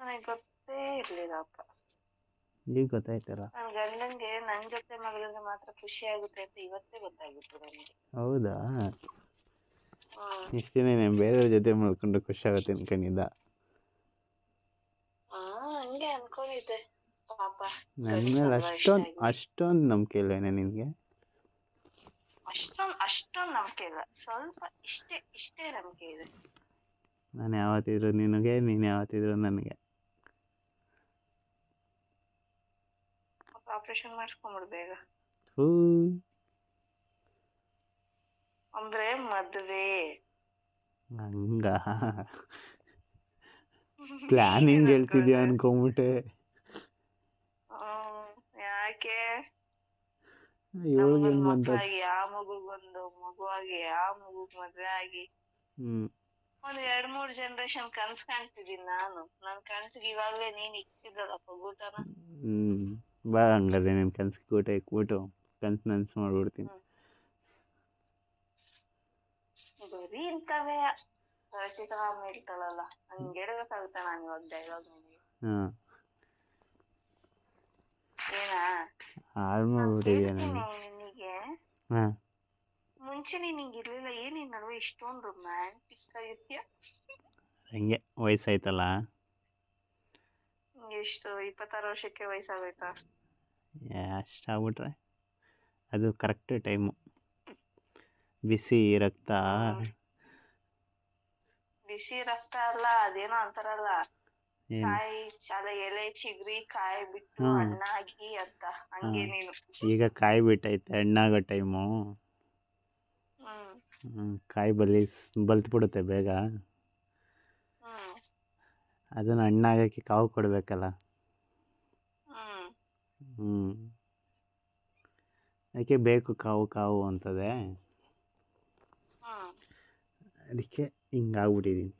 ನನಗೆ ಗೊತ್ತೇ ಇರ್ಲಿಲ್ಲಪ್ಪ ಈಗ ಗೊತ್ತಾಯ್ತಲ್ಲ? ನನ್ನ ಗಂಡಂಗೆ ನನ್ನ ಜೊತೆ ಮಗಳಿದ್ರೆ ಮಾತ್ರ ಖುಷಿ ಆಗುತ್ತೆ ಅಂತ ಇವತ್ತೇ ಗೊತ್ತಾಗಿತ್ತು ನನಗೆ. ಹೌದಾ? ಹ್ಮ್. ಇಷ್ಟು ದಿನ ನಾನು ಬೇರೆಯವ್ರ ಜೊತೆ ಮಾಡ್ಕೊಂಡು ಖುಷಿ ಆಗುತ್ತೆ ಅನ್ಕೊಂಡಿದ್ದ? ಆ ಹಂಗೆ ಅನ್ಕೊಂಡಿದ್ದೆ. ಪಾಪ ನನ್ನ ಮೇಲೆ ಅಷ್ಟೊಂದು. ಅಷ್ಟೊಂದು ನಂಬಿಕೆ ಇಲ್ಲೇನೆ ನಿನಗೆ? ಅಷ್ಟೊಂದ್ ಅಷ್ಟೊಂದ್ ನಂಬಿಕೆ ಇಲ್ಲ. ಸ್ವಲ್ಪ ಇಷ್ಟೇ ಇಷ್ಟೇ ನಂಬಿಕೆ ಇದೆ. ನಾನು ಯಾವತ್ತಿದ್ರು ನಿನಗೆ ನೀನು ಯಾವತ್ತಿದ್ರು ನನಗೆ. ಆಪರೇಷನ್ ಮಾಡಿಸ್ಕೊಂಬಿಡು ಬೇಗ ಹೂ ಅಂದ್ರೆ ಮದ್ವೆ. ಹಂಗ. ಪ್ಲಾನಿಂಗ್ ಹೇಳ್ತಿದ್ಯಾ ಅನ್ಕೊಂಬಿಟ್ಟೆ. ಹ್ಮ್, ಯಾಕೆ? ಇವಳಿಗೆ ಹೆಂಗ್ ಬಂತ? ಮಕ್ಳಾಗಿ ಆ ಮಗುಗೊಂದು ಮಗು ಆಗಿ ಆ ಮಗುಗ್ ಮದ್ವೆ ಆಗಿ. ಹ್ಮ್ ಒಂದ್ ಎರಡ್ ಮೂರ್ ಜನರೇಷನ್ ಕನ್ಸ್ ಕಾಣ್ತಿದೀನಿ ನಾನು. ನನ್ ಕನ್ಸಿಗೆ ಇವಾಗ್ಲೇ ನೀನ್ ಇಕ್ತಿದ್ದಲ್ಲಪ್ಪ ಊಟನ ಹ್ಞೂ. ಬಾ ಹಂಗಾದ್ರೆ ನಿನ್ನ ಕನ್ಸಿಗೆ ಊಟ ಇಕ್ಬಿಟ್ಟು ಕನ್ಸು ನನ್ಸು ಮಾಡ್ಬಿಡ್ತೀನಿ. ಬರೀ ಇಂಥವೇ. ರಚಿತರಾಮ್ ಇರ್ತಾಳಲ್ಲ ಹಂಗೆ ನಾನು ಇವಾಗ ಡೈಲಾಗ್ ನಿನಗೆ ಹಾಂ. ಏನಾ? ಹಾಳು ನಾನ್ ಮಾಡ್ಬಿಟ್ಟಿದ್ಯಾ ಕೇಳ್ತೀನಿ ನಾನು. ನಿನಗೆ. ಹಾಂ. ಮುಂಚೆ ನೀನ್ ಹಿಂಗ್ ಇರ್ಲಿಲ್ಲ. ಏನ್ ನಿನ್ ನಡುವೆ ಇಷ್ಟೊಂದು ರೊಮ್ಯಾಂಟಿಕ್ ಆಗಿರ್ತೀಯ ಹಂಗೆ. ವಯಸ್ಸಾಯ್ತಲ್ಲ? ಎಷ್ಟು ಇಪ್ಪತ್ತಾರು ವರ್ಷಕ್ಕೆ ವಯಸ್ಸಾಗೋಯ್ತಾ? ಅಷ್ಟಾಗ್ಬಿಟ್ರೆ ಅದು ಕರೆಕ್ಟ್ ಟೈಮು ಬಿಸಿ ರಕ್ತ. ಬಿಸಿ ರಕ್ತ ಅಲ್ಲ ಅದೇನೋ ಅಂತಾರಲ್ಲ. ಕಾಯಿ ಅದ ಎಲೆ ಚಿಗ್ರಿ ಕಾಯಿ ಬಿಟ್ಟು. ಹಣ್ಣಾಗಿ ಅಂತ. ಹಂಗೆ ನೀನು. ಈಗ ಕಾಯಿ ಬಿಟ್ಟೈತೆ ಹಣ್ಣಾಗೋ ಟೈಮು ಹ್ಮ್. ಕಾಯಿ ಬಲಿ ಬಲ್ತ್ಬಿಡುತ್ತೆ ಬೇಗ. ಹ್ಮ್ ಅದನ್ನು ಹಣ್ಣಾಗಕ್ಕೆ ಕಾವು ಕೊಡಬೇಕಲ್ಲ. ಹ್ಮ್. ಹ್ಞೂ ಅದಕ್ಕೆ ಬೇಕು ಕಾವು ಕಾವು ಅಂತದೆ. ಹ್ಮ್. ಅದಕ್ಕೆ ಹಿಂಗಾಗ್ಬಿಟ್ಟಿದ್ದೀನಿ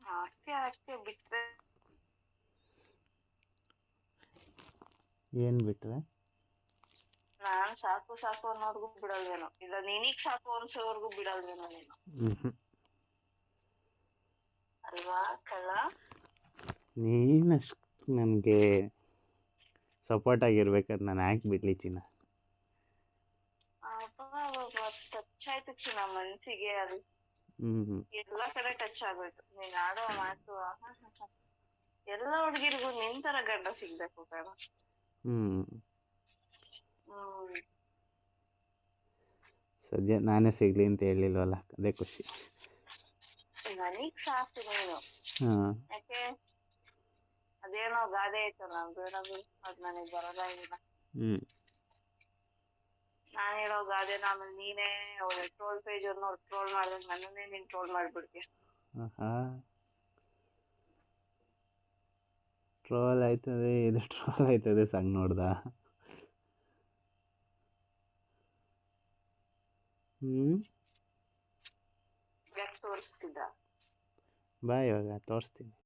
ಅಷ್ಟೇ ಅಷ್ಟೇ ಬಿಟ್ರೆ. ಏನು ಬಿಟ್ರೆ? ನಾನ್ ಸಾಕು ಸಾಕು ಅನ್ನೋರ್ಗು ಬಿಡಲ್ವೇನೋ. ಇಲ್ಲ ನಿನಗ್ ಸಾಕು ಅನ್ಸೋವರ್ಗು ಬಿಡಲ್ವೇನೋ ನೀನು. ಹ್ಞೂ ನೀನಷ್ಟು ನನಗೆ ಸಪೋರ್ಟ್ ಆಗಿರ್ಬೇಕಾದ್ರೆ ನಾನು ಯಾಕೆ ಬಿಡ್ಲಿ ಚಿನ್ನ? ಟಚ್ ಆಯ್ತು ಚಿನ್ನ ಮನ್ಸಿಗೆ ಅದು. ಹ್ಞೂ ಎಲ್ಲ ಕಡೆ ಟಚ್ ಆಗೋಯ್ತು. ನೀನ್ ಆಡೋ ಮಾತು. ಎಲ್ಲ ಹುಡ್ಗಿರ್ಗೂ ನಿನ್ ತರ ಗಂಡ ಸಿಗ್ಬೇಕು ಕಣ. ಹ್ಞೂ ಹ್ಮ್. ಸದ್ಯ ನಾನೇ ಸಿಗಲಿ ಅಂತ ಹೇಳಿಲ್ವಲ್ಲ? ಅದೇ ಖುಷಿ. ನನಗ್ ಸಾಕು ನೀನು. ಯಾಕೆ? ಅದೇನೋ ಗಾದೆ ಐತಲ್ಲ ಬೇಡ ಅದ್ ನನಗ್ ಬರಲ್ಲ ಇಲ್ಲ ನಾನ್ ಹೇಳೋ ಗಾದೆ ಆಮೇಲೆ ನೀನೇ ಟ್ರೋಲ್ ಪೇಜ್ ಅವ್ರನ್ನ ಟ್ರೋಲ್ ಮಾಡಿದ್ರೆ ನನ್ನನ್ನೇ ನೀನ್ ಟ್ರೋಲ್ ಮಾಡ್ಬಿಡ್ತೀಯ. ಟ್ರೋಲ್ ಆಯ್ತದೆ ಇದು ಟ್ರೋಲ್ ಆಯ್ತದೆ ಸಂಗ್ ನೋಡ್ದ? ಹ್ಮ್. ತೋರಿಸ್ತಿದ್ದ? ಬಾ ಇವಾಗ ತೋರಿಸ್ತೀನಿ